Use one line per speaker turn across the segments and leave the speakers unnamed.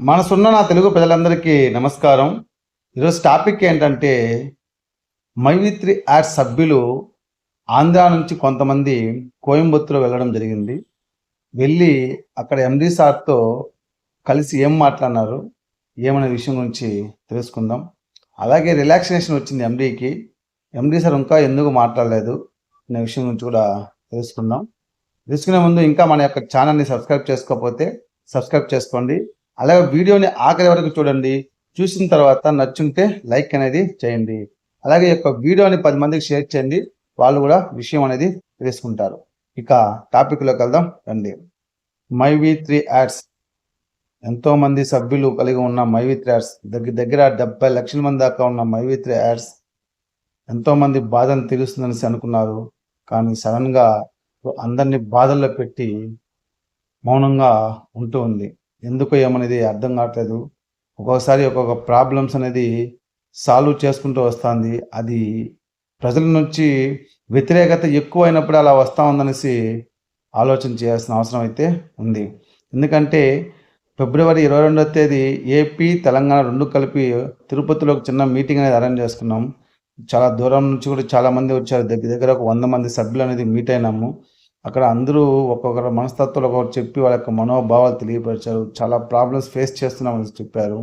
మనసున్న నా తెలుగు ప్రజలందరికీ నమస్కారం. ఈరోజు టాపిక్ ఏంటంటే మైవిత్రి యాడ్ సభ్యులు ఆంధ్ర నుంచి కొంతమంది కోయంబత్తూరు వెళ్ళడం జరిగింది. వెళ్ళి అక్కడ ఎండి సార్తో కలిసి ఏం మాట్లాడినారు ఏమనే విషయం గురించి తెలుసుకుందాం. అలాగే రిలాక్సేషన్ వచ్చింది ఎండీకి. ఎండీ సార్ ఇంకా ఎందుకు మాట్లాడలేదు అనే విషయం గురించి కూడా తెలుసుకుందాం. తెలుసుకునే ముందు ఇంకా మన యొక్క ఛానల్ని సబ్స్క్రైబ్ చేసుకోకపోతే సబ్స్క్రైబ్ చేసుకోండి. అలాగే వీడియోని ఆఖరి వరకు చూడండి. చూసిన తర్వాత నచ్చుంటే లైక్ అనేది చేయండి. అలాగే యొక్క వీడియోని పది మందికి షేర్ చేయండి. వాళ్ళు కూడా విషయం అనేది తెలుసుకుంటారు. ఇక టాపిక్లోకి వెళ్దాం. రండి. My three ads. ఎంతోమంది సభ్యులు కలిగి ఉన్న మై త్రీ యాడ్స్. దగ్గర దగ్గర డెబ్బై లక్షల మంది దాకా ఉన్న మై త్రీ యాడ్స్. ఎంతోమంది బాధను తీరుస్తుందనేసి అనుకున్నారు. కానీ సడన్గా అందరినీ బాధల్లో పెట్టి మౌనంగా ఉంటూ ఉంది. ఎందుకు ఏమనేది అర్థం కావట్లేదు. ఒక్కొక్కసారి ఒక్కొక్క ప్రాబ్లమ్స్ అనేది సాల్వ్ చేసుకుంటూ వస్తుంది. అది ప్రజల నుంచి వ్యతిరేకత ఎక్కువ అయినప్పుడు అలా వస్తూ ఉందనేసి ఆలోచన చేయాల్సిన అవసరం అయితే ఉంది. ఎందుకంటే ఫిబ్రవరి ఇరవై రెండవ తేదీ ఏపీ తెలంగాణ రెండు కలిపి తిరుపతిలో ఒక చిన్న మీటింగ్ అనేది అరేంజ్ చేసుకున్నాం. చాలా దూరం నుంచి కూడా చాలా మంది వచ్చారు. దగ్గర దగ్గర ఒక వంద మంది సభ్యులు అనేది మీట్ అయినాము. అక్కడ అందరూ ఒక్కొక్కరు మనస్తత్వాలు ఒకరు చెప్పి వాళ్ళ యొక్క మనోభావాలు తెలియపరిచారు. చాలా ప్రాబ్లమ్స్ ఫేస్ చేస్తున్నామని చెప్పారు.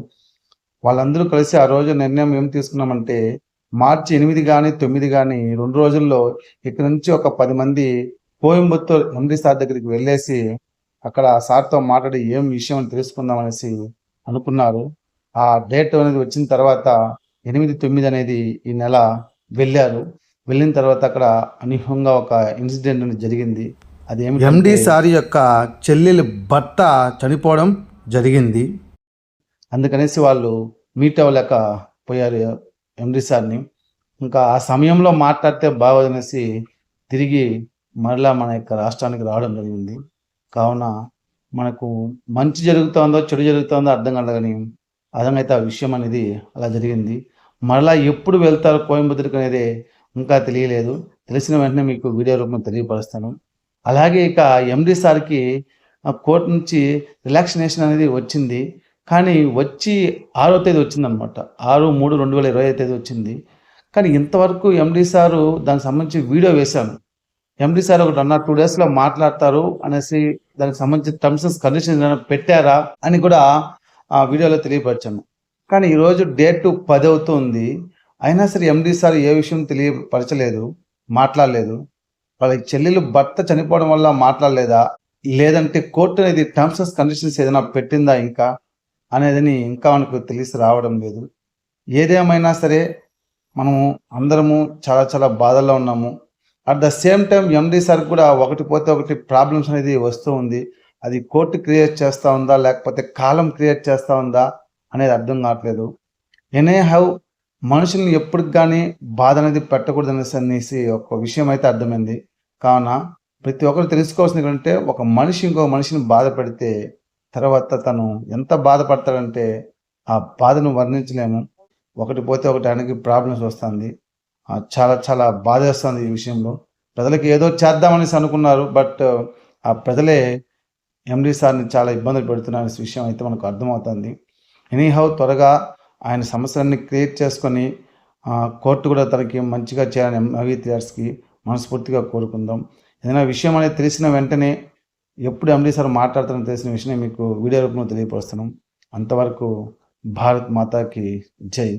వాళ్ళందరూ కలిసి ఆ రోజు నిర్ణయం ఏం తీసుకున్నామంటే మార్చి ఎనిమిది కానీ తొమ్మిది కానీ రెండు రోజుల్లో ఇక్కడ నుంచి ఒక పది మంది కోయంబత్తూర్ ఎండి సార్ దగ్గరికి వెళ్ళేసి అక్కడ సార్తో మాట్లాడి ఏం విషయం అని తెలుసుకుందాం అనేసి అనుకున్నారు. ఆ డేట్ అనేది వచ్చిన తర్వాత ఎనిమిది తొమ్మిది అనేది ఈ నెల వెళ్ళారు. వెళ్ళిన తర్వాత అక్కడ అనూహ్యంగా ఒక ఇన్సిడెంట్ అనేది జరిగింది. అది ఎండి సార్ యొక్క చెల్లెలి భర్త చనిపోవడం జరిగింది. అందుకనేసి వాళ్ళు మీట్ అవ్వలేక పోయారు ఎండి సార్ని. ఇంకా ఆ సమయంలో మాట్లాడితే బాగోదనేసి తిరిగి మరలా మన యొక్క రాష్ట్రానికి రావడం జరిగింది. కావున మనకు మంచి జరుగుతుందో చెడు జరుగుతుందో అర్థం కలగని అదనైతే ఆ విషయం అనేది అలా జరిగింది. మరలా ఎప్పుడు వెళ్తారు కోయంబత్తూరుకి అనేది ఇంకా తెలియలేదు. తెలిసిన వెంటనే మీకు వీడియో రూపంలో తెలియపరుస్తాను. అలాగే ఇక ఎండి సార్కి కోర్టు నుంచి రిలాక్సినేషన్ అనేది వచ్చింది. కానీ వచ్చి ఆరో తేదీ వచ్చిందనమాట ఆరు మూడు రెండు వేల ఇరవై తేదీ వచ్చింది. కానీ ఇంతవరకు ఎండి సారు దానికి సంబంధించి వీడియో వేశాను. ఎండి సార్ ఒకటి అన్న టూ డేస్లో మాట్లాడతారు అనేసి దానికి సంబంధించి టర్మ్స్ అండ్ కండిషన్స్ పెట్టారా అని కూడా ఆ వీడియోలో తెలియపరిచాను. కానీ ఈరోజు డేట్ పది అవుతుంది. అయినా సరే ఎండి సార్ ఏ విషయం తెలియపరచలేదు మాట్లాడలేదు. వాళ్ళ చెల్లెలు భర్త చనిపోవడం వల్ల మాట్లాడలేదా? లేదంటే కోర్టు అనేది టర్మ్స్ అండ్ కండిషన్స్ ఏదైనా పెట్టిందా ఇంకా? అనేది ఇంకా మనకు తెలిసి రావడం లేదు. ఏదేమైనా సరే మనము అందరము చాలా చాలా బాధల్లో ఉన్నాము. At the same time MD sir కూడా ఒకటి పోతే ఒకటి ప్రాబ్లమ్స్ అనేది వస్తూ ఉంది. అది కోర్టు క్రియేట్ చేస్తూ ఉందా? లేకపోతే కాలం క్రియేట్ చేస్తూ ఉందా? అనేది అర్థం కావట్లేదు. ఎనే హౌ మనుషుల్ని ఎప్పటికి కానీ బాధ అనేది పెట్టకూడదు అనేసి అనేసి ఒక విషయం అయితే అర్థమైంది. కావున ప్రతి ఒక్కరు తెలుసుకోవాల్సింది ఏంటంటే ఒక మనిషి ఇంకో మనిషిని బాధ పెడితే తర్వాత తను ఎంత బాధపడతాడంటే ఆ బాధను వర్ణించలేము. ఒకటి పోతే ఒకటి ఆయనకి ప్రాబ్లమ్స్ వస్తుంది. చాలా చాలా బాధ వస్తుంది ఈ విషయంలో. ప్రజలకి ఏదో చేద్దామనేసి అనుకున్నారు బట్ ఆ ప్రజలే ఎండీ సార్ని చాలా ఇబ్బందులు పెడుతున్న విషయం అయితే మనకు అర్థమవుతుంది. ఎనీహౌ త్వరగా ఆయన సమస్యలన్నీ క్రియేట్ చేసుకొని కోర్టు కూడా తనకి మంచిగా చేయాలని ఎంవి థియేటర్స్కి మనస్ఫూర్తిగా కోరుకుందాం. ఏదైనా విషయం అనేది తెలిసిన వెంటనే ఎప్పుడు ఎండి సార్ మాట్లాడుతారని తెలిసిన విషయం మీకు వీడియో రూపంలో తెలియపరుస్తున్నాం. అంతవరకు భారత్ మాతాకి జై.